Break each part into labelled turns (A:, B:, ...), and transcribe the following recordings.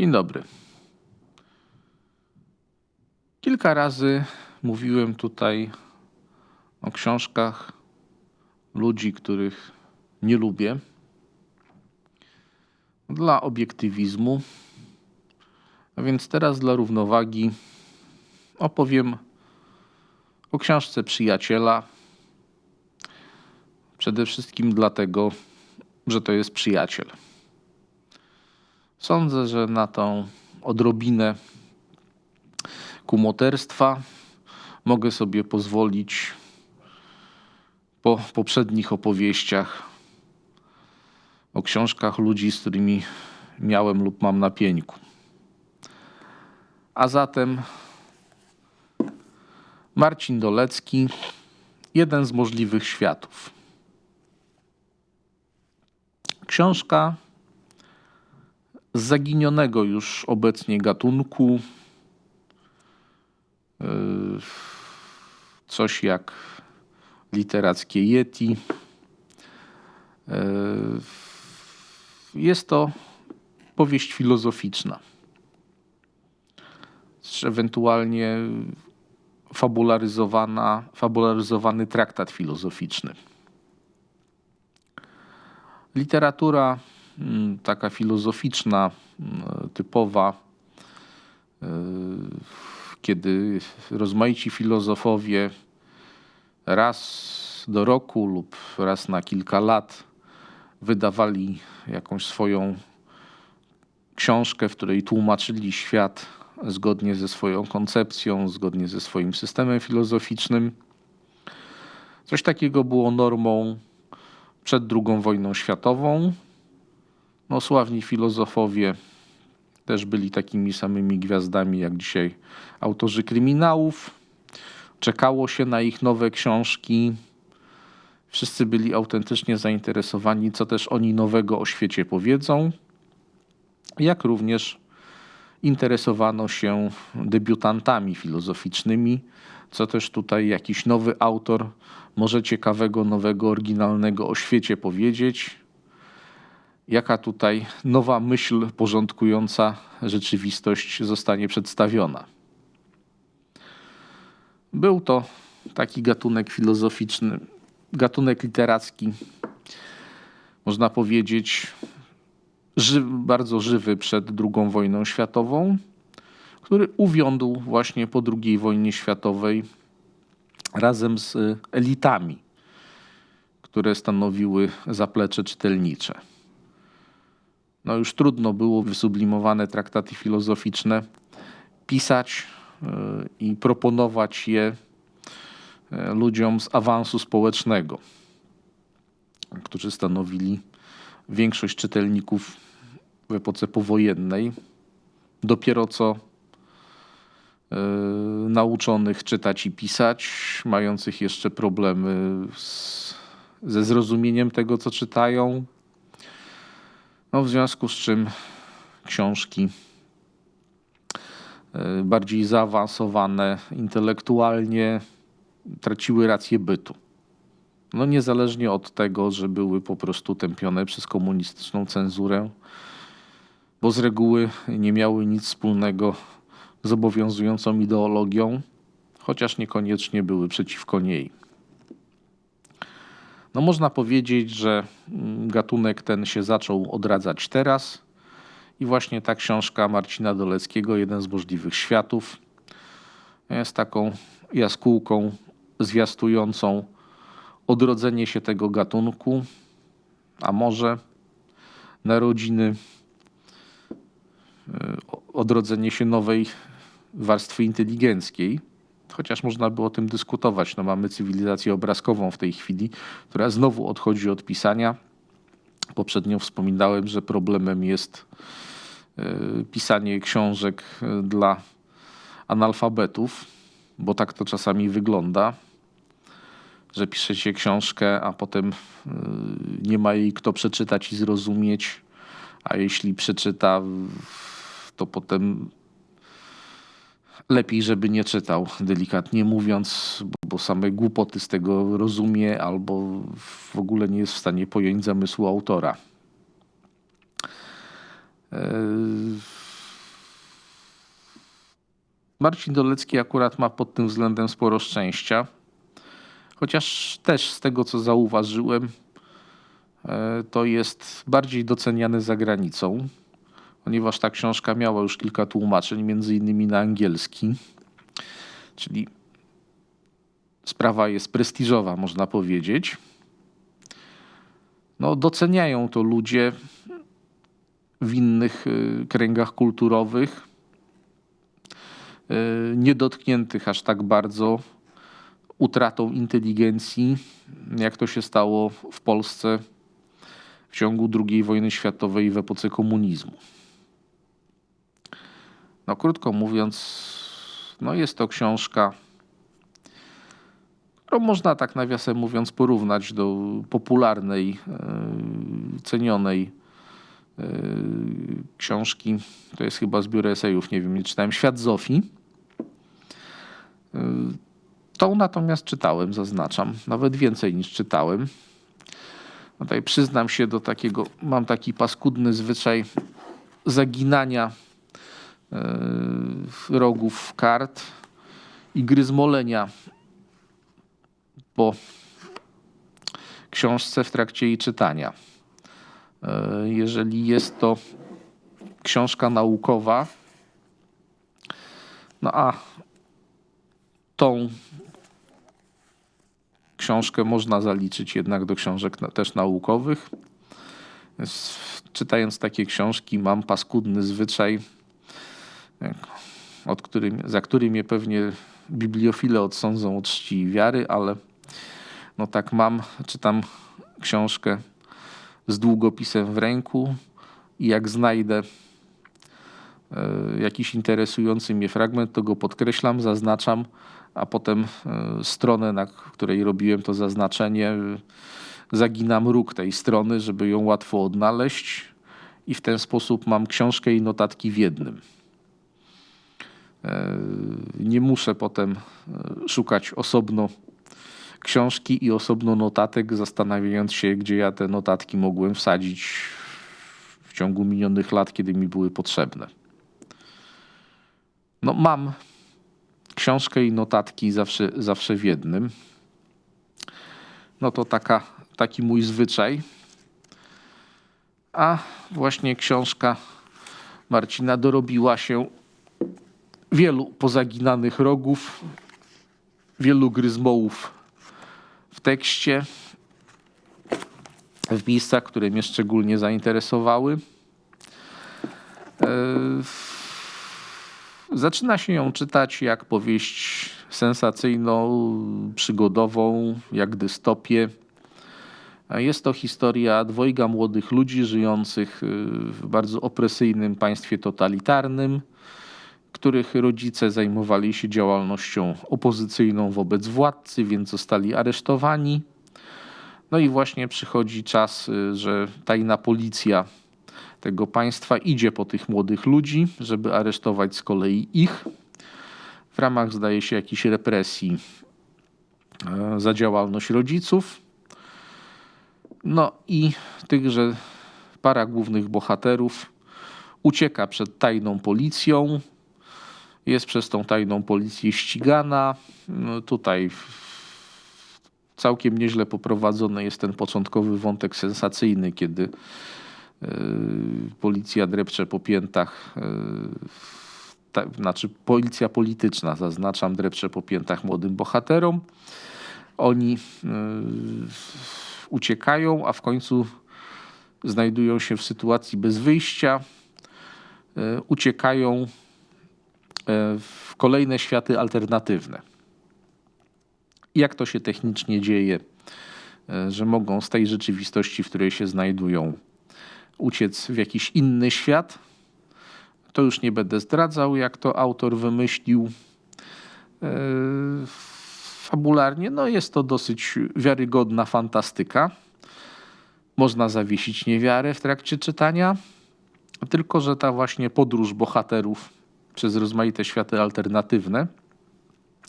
A: Dzień dobry. Kilka razy mówiłem tutaj o książkach ludzi, których nie lubię. Dla obiektywizmu. A więc teraz dla równowagi opowiem o książce przyjaciela. Przede wszystkim dlatego, że to jest przyjaciel. Sądzę, że na tą odrobinę kumoterstwa mogę sobie pozwolić po poprzednich opowieściach o książkach ludzi, z którymi miałem lub mam na pieńku. A zatem Marcin Dolecki, jeden z możliwych światów. Książka zaginionego już obecnie gatunku. Yy, coś jak literackie Yeti. Yy, jest to powieść filozoficzna. Ewentualnie fabularyzowana, fabularyzowany traktat filozoficzny. Literatura taka filozoficzna, mm, typowa, yy, kiedy rozmaici filozofowie raz do roku lub raz na kilka lat wydawali jakąś swoją książkę, w której tłumaczyli świat zgodnie ze swoją koncepcją, zgodnie ze swoim systemem filozoficznym. Coś takiego było normą przed II wojną światową. No, sławni filozofowie też byli takimi samymi gwiazdami jak dzisiaj autorzy kryminałów. Czekało się na ich nowe książki. Wszyscy byli autentycznie zainteresowani, co też oni nowego o świecie powiedzą, jak również interesowano się debiutantami filozoficznymi, co też tutaj jakiś nowy autor może ciekawego, nowego, oryginalnego o świecie powiedzieć. Jaka tutaj nowa myśl porządkująca rzeczywistość zostanie przedstawiona. Był to taki gatunek filozoficzny, gatunek literacki, można powiedzieć, bardzo żywy przed II wojną światową, który uwiądł właśnie po II wojnie światowej razem z elitami, które stanowiły zaplecze czytelnicze. No już trudno było wysublimowane traktaty filozoficzne pisać e, i proponować je e, ludziom z awansu społecznego, którzy stanowili większość czytelników w epoce powojennej. Dopiero co yy, nauczonych czytać i pisać, mających jeszcze problemy z, ze zrozumieniem tego, co czytają. No, w związku z czym książki yy, bardziej zaawansowane intelektualnie traciły rację bytu. No niezależnie od tego, że były po prostu tępione przez komunistyczną cenzurę, bo z reguły nie miały nic wspólnego z obowiązującą ideologią, chociaż niekoniecznie były przeciwko niej. No można powiedzieć, że gatunek ten się zaczął odradzać teraz i właśnie ta książka Marcina Doleckiego, Jeden z możliwych światów, jest taką jaskółką zwiastującą odrodzenie się tego gatunku, a może narodziny, e, odrodzenie się nowej warstwy inteligenckiej. Chociaż można by o tym dyskutować. No, mamy cywilizację obrazkową w tej chwili, która znowu odchodzi od pisania. Poprzednio wspominałem, że problemem jest e, pisanie książek e, dla analfabetów, bo tak to czasami wygląda że pisze się książkę, a potem y, nie ma jej kto przeczytać i zrozumieć, a jeśli przeczyta, to potem lepiej, żeby nie czytał, delikatnie mówiąc, bo, same głupoty z tego rozumie albo w ogóle nie jest w stanie pojąć zamysłu autora. E, Marcin Dolecki akurat ma pod tym względem sporo szczęścia. Chociaż też z tego, co zauważyłem, e, to jest bardziej doceniany za granicą, ponieważ ta książka miała już kilka tłumaczeń, między innymi na angielski. Czyli sprawa jest prestiżowa, można powiedzieć. No, doceniają to ludzie w innych y, kręgach kulturowych, y, niedotkniętych aż tak bardzo utratą inteligencji, jak to się stało w Polsce w ciągu II wojny światowej w epoce komunizmu. No, krótko mówiąc, no jest to książka, którą można tak nawiasem mówiąc porównać do popularnej, e, cenionej e, książki. To jest chyba zbiór esejów, nie wiem, nie czytałem. Świat Zofii. E, tą natomiast czytałem, zaznaczam. Nawet więcej niż czytałem. Tutaj przyznam się do takiego, mam taki paskudny zwyczaj zaginania rogów kart i gryzmolenia po książce w trakcie jej czytania. E, jeżeli jest to książka naukowa, no a tą książkę można zaliczyć jednak do książek też naukowych. Czytając takie książki, mam paskudny zwyczaj, od którym, za który mnie pewnie bibliofile odsądzą od czci i wiary, ale no tak mam, czytam książkę z długopisem w ręku i jak znajdę e, jakiś interesujący mnie fragment, to go podkreślam, zaznaczam, a potem e, stronę, na której robiłem to zaznaczenie, zaginam róg tej strony, żeby ją łatwo odnaleźć i w ten sposób mam książkę i notatki w jednym. E, nie muszę potem szukać osobno książki i osobno notatek, zastanawiając się, gdzie ja te notatki mogłem wsadzić w ciągu minionych lat, kiedy mi były potrzebne. No, mam książkę i notatki zawsze, zawsze w jednym. No to taka, taki mój zwyczaj. A właśnie książka Marcina dorobiła się wielu pozaginanych rogów, wielu gryzmołów w tekście, w miejscach, które mnie szczególnie zainteresowały. E, zaczyna się ją czytać jak powieść sensacyjną, przygodową, jak dystopię. Jest to historia dwojga młodych ludzi żyjących w bardzo opresyjnym państwie totalitarnym, których rodzice zajmowali się działalnością opozycyjną wobec władcy, więc zostali aresztowani. No i właśnie przychodzi czas, y, że tajna policja tego państwa idzie po tych młodych ludzi, żeby aresztować z kolei ich. W ramach, zdaje się, jakiejś represji e, za działalność rodziców. No i tychże para głównych bohaterów ucieka przed tajną policją, jest przez tą tajną policję ścigana. No tutaj całkiem nieźle poprowadzony jest ten początkowy wątek sensacyjny, kiedy yy, policja drepcze po piętach, yy, znaczy policja polityczna, zaznaczam, drepcze po piętach młodym bohaterom. Oni yy, uciekają, a w końcu znajdują się w sytuacji bez wyjścia. Uciekają E, w kolejne światy alternatywne. Jak to się technicznie dzieje, e, że mogą z tej rzeczywistości, w której się znajdują, uciec w jakiś inny świat? To już nie będę zdradzał, jak to autor wymyślił e, fabularnie. No jest to dosyć wiarygodna fantastyka. Można zawiesić niewiarę w trakcie czytania, tylko że ta właśnie podróż bohaterów przez rozmaite światy alternatywne,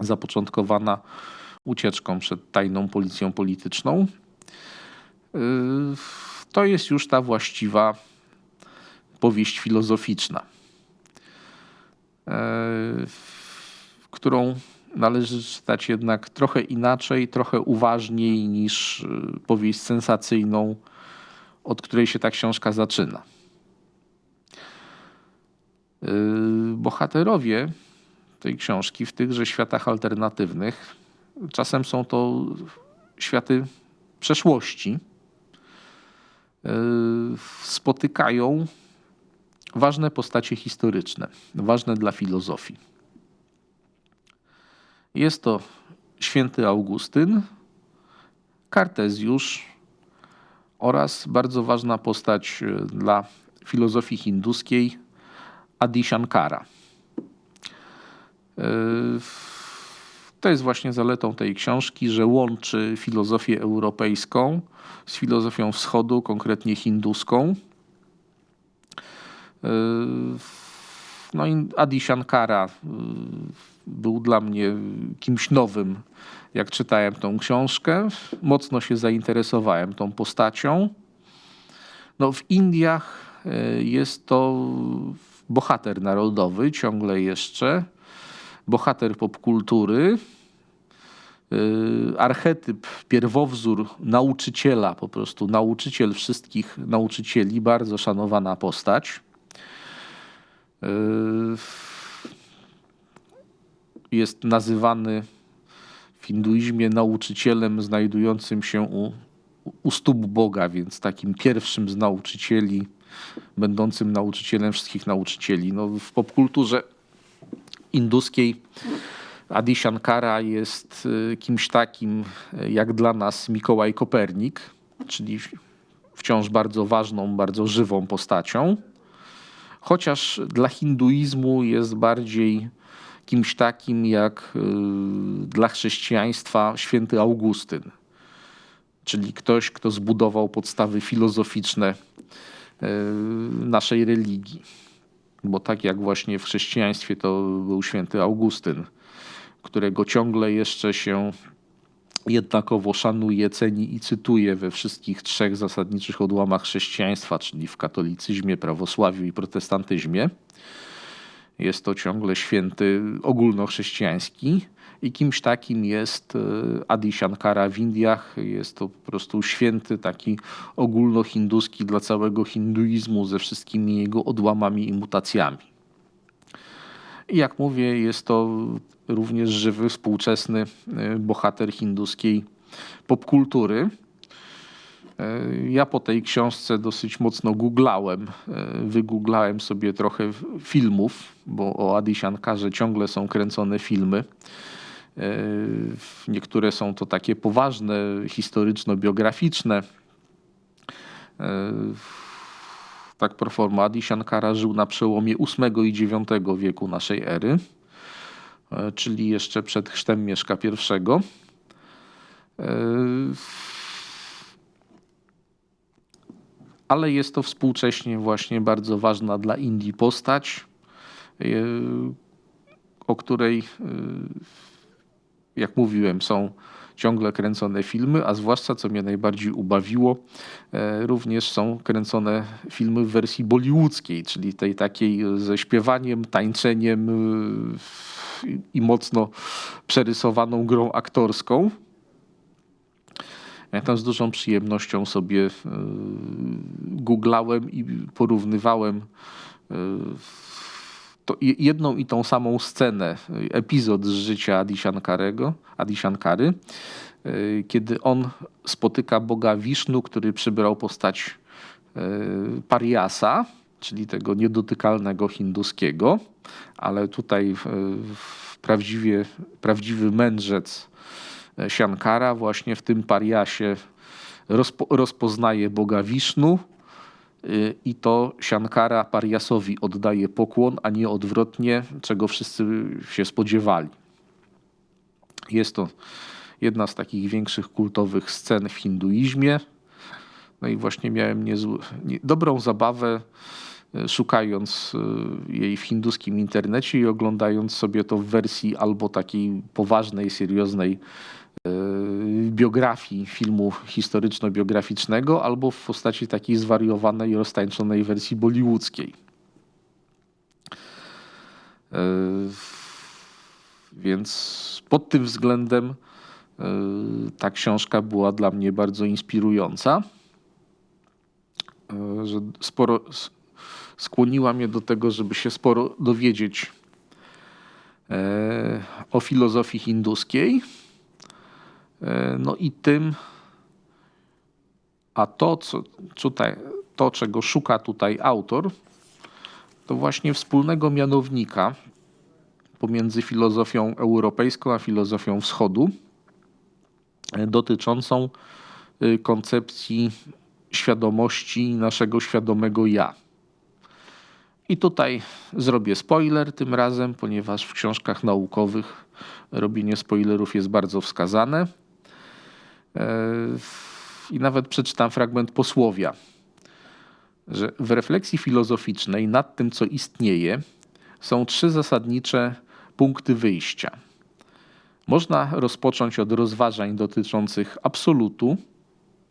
A: zapoczątkowana ucieczką przed tajną policją polityczną. Yy, to jest już ta właściwa powieść filozoficzna. Yy, którą należy czytać jednak trochę inaczej, trochę uważniej niż y, powieść sensacyjną, od której się ta książka zaczyna. Y, bohaterowie tej książki w tychże światach alternatywnych czasem są to światy przeszłości. Y, spotykają ważne postacie historyczne, ważne dla filozofii. Jest to święty Augustyn, Kartezjusz oraz bardzo ważna postać e, dla filozofii hinduskiej Adi Shankara. E, to jest właśnie zaletą tej książki, że łączy filozofię europejską z filozofią wschodu, konkretnie hinduską. E, no i Adi Shankara był dla mnie kimś nowym, jak czytałem tą książkę. Mocno się zainteresowałem tą postacią. No, w Indiach jest to bohater narodowy, ciągle jeszcze, bohater popkultury, e, archetyp, pierwowzór nauczyciela, po prostu nauczyciel wszystkich nauczycieli, bardzo szanowana postać. E, jest nazywany w hinduizmie nauczycielem znajdującym się u, u stóp Boga, więc takim pierwszym z nauczycieli, będącym nauczycielem wszystkich nauczycieli. No, w popkulturze induskiej Adi Shankara jest y, kimś takim y, jak dla nas Mikołaj Kopernik, czyli wciąż bardzo ważną, bardzo żywą postacią. Chociaż dla hinduizmu jest bardziej kimś takim jak y, dla chrześcijaństwa święty Augustyn, czyli ktoś, kto zbudował podstawy filozoficzne naszej religii. Bo tak jak właśnie w chrześcijaństwie to był święty Augustyn, którego ciągle jeszcze się jednakowo szanuje, ceni i cytuje we wszystkich trzech zasadniczych odłamach chrześcijaństwa, czyli w katolicyzmie, prawosławiu i protestantyzmie. Jest to ciągle święty ogólnochrześcijański i kimś takim jest e, Adi Shankara w Indiach. Jest to po prostu święty taki ogólnohinduski dla całego hinduizmu ze wszystkimi jego odłamami i mutacjami. I jak mówię, jest to również żywy, współczesny e, bohater hinduskiej popkultury. E, ja po tej książce dosyć mocno googlałem. E, wygooglałem sobie trochę filmów, bo o Adi Shankarze ciągle są kręcone filmy. E, niektóre są to takie poważne, historyczno-biograficzne. Tak pro forma Adi Shankara żył na przełomie VIII i IX wieku naszej ery, czyli jeszcze przed chrztem Mieszka I ale jest to współcześnie właśnie bardzo ważna dla Indii postać, e, o której, e, jak mówiłem, są ciągle kręcone filmy, a zwłaszcza, co mnie najbardziej ubawiło, e, również są kręcone filmy w wersji bollywoodzkiej, czyli tej takiej ze śpiewaniem, tańczeniem i mocno przerysowaną grą aktorską. Ja tam z dużą przyjemnością sobie e, googlałem i porównywałem e, jedną i tą samą scenę, epizod z życia Adi, Shankarego, Adi Shankary, e, kiedy on spotyka Boga Wisznu, który przybrał postać pariasa, czyli tego niedotykalnego hinduskiego, ale tutaj prawdziwie, prawdziwy mędrzec Siankara właśnie w tym pariasie rozpo, rozpoznaje Boga Wisznu y, i to Siankara pariasowi oddaje pokłon, a nie odwrotnie, czego wszyscy się spodziewali. Jest to jedna z takich większych kultowych scen w hinduizmie. No i właśnie miałem niezły, nie, dobrą zabawę y, szukając jej w hinduskim internecie i oglądając sobie to w wersji albo takiej poważnej, serioznej biografii filmu historyczno-biograficznego albo w postaci takiej zwariowanej, roztańczonej wersji bollywoodzkiej. Y, Więc pod tym względem y, ta książka była dla mnie bardzo inspirująca, y, że sporo skłoniła mnie do tego, żeby się sporo dowiedzieć e, o filozofii hinduskiej. E, No i tym, a to, co tutaj, to, czego szuka tutaj autor, to właśnie wspólnego mianownika pomiędzy filozofią europejską a filozofią wschodu, e, dotyczącą y, koncepcji świadomości naszego świadomego ja. I tutaj zrobię spoiler tym razem, ponieważ w książkach naukowych robienie spoilerów jest bardzo wskazane. E, I nawet przeczytam fragment posłowia, że w refleksji filozoficznej nad tym, co istnieje, są trzy zasadnicze punkty wyjścia. Można rozpocząć od rozważań dotyczących absolutu,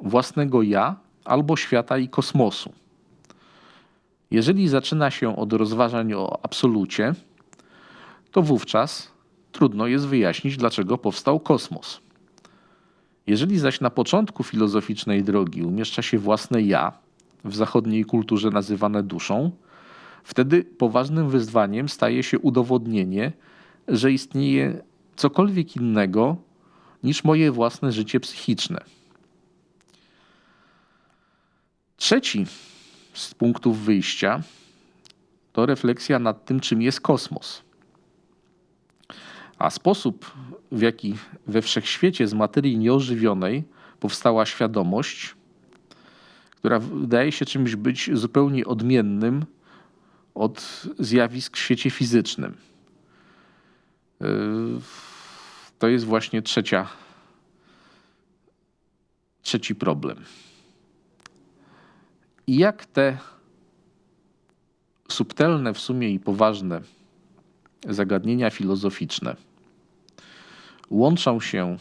A: własnego ja albo świata i kosmosu. Jeżeli zaczyna się od rozważań o absolucie, to wówczas trudno jest wyjaśnić, dlaczego powstał kosmos. Jeżeli zaś na początku filozoficznej drogi umieszcza się własne ja, w zachodniej kulturze nazywane duszą, wtedy poważnym wyzwaniem staje się udowodnienie, że istnieje cokolwiek innego niż moje własne życie psychiczne. Trzeci z punktów wyjścia to refleksja nad tym, czym jest kosmos. A sposób, w jaki we wszechświecie z materii nieożywionej powstała świadomość, która wydaje się czymś być zupełnie odmiennym od zjawisk w świecie fizycznym. Yy, To jest właśnie trzecia, trzeci problem. I jak te subtelne w sumie i poważne zagadnienia filozoficzne łączą się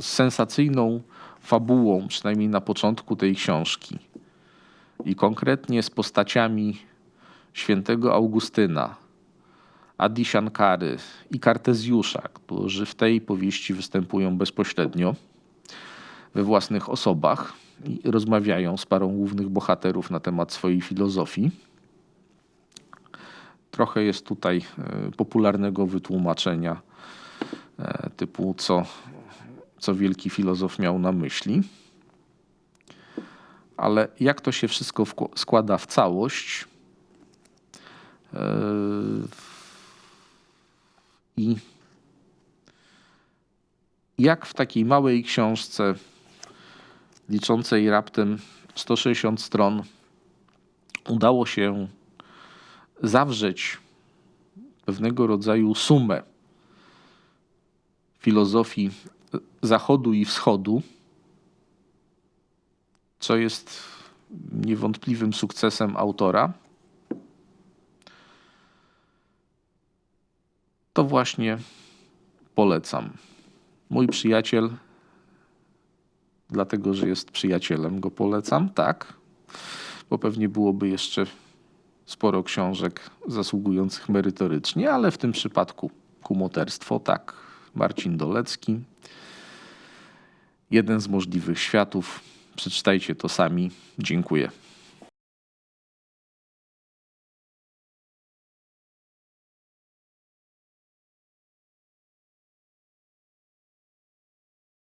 A: z sensacyjną fabułą, przynajmniej na początku tej książki, i konkretnie z postaciami świętego Augustyna, Adi Shankary i Kartezjusza, którzy w tej powieści występują bezpośrednio we własnych osobach i rozmawiają z parą głównych bohaterów na temat swojej filozofii. Trochę jest tutaj e, popularnego wytłumaczenia e, typu co, co wielki filozof miał na myśli. Ale jak to się wszystko składa w całość e, i jak w takiej małej książce liczącej raptem 160 stron udało się zawrzeć pewnego rodzaju sumę filozofii Zachodu i Wschodu, co jest niewątpliwym sukcesem autora, to właśnie polecam. Mój przyjaciel, dlatego że jest przyjacielem, go polecam, tak, bo pewnie byłoby jeszcze sporo książek zasługujących merytorycznie, ale w tym przypadku kumoterstwo, tak. Marcin Dolecki. Jeden z możliwych światów. Przeczytajcie to sami. Dziękuję.